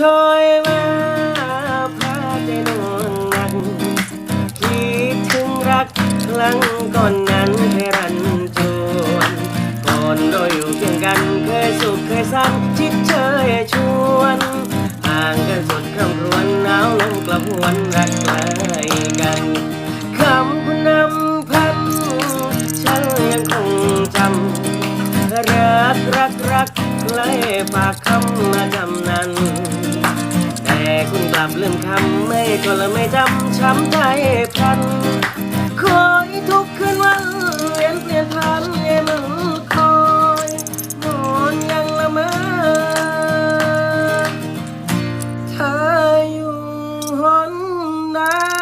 ชอยมาพาใจนวลนักคิดถึงรักครั้งก่อนนั้นเคยรันจวนก่อนเราอยู่เคียงกันเคยสุขเคยสันชิดเชยชวนห่างกันสุดคำรวนหนาวลมกลับหวนรักไกลกันคำคุณนำพันฉันยังคงจำรักรักรักใครฝากคำมาจำ ลับลืมคำไม่ทนและไม่จำช้ำใจพันคอยทุกคืนวันเวียนเปลี่ยนพันเย็นคอยนอนยังละเมอเธออยู่หอนนห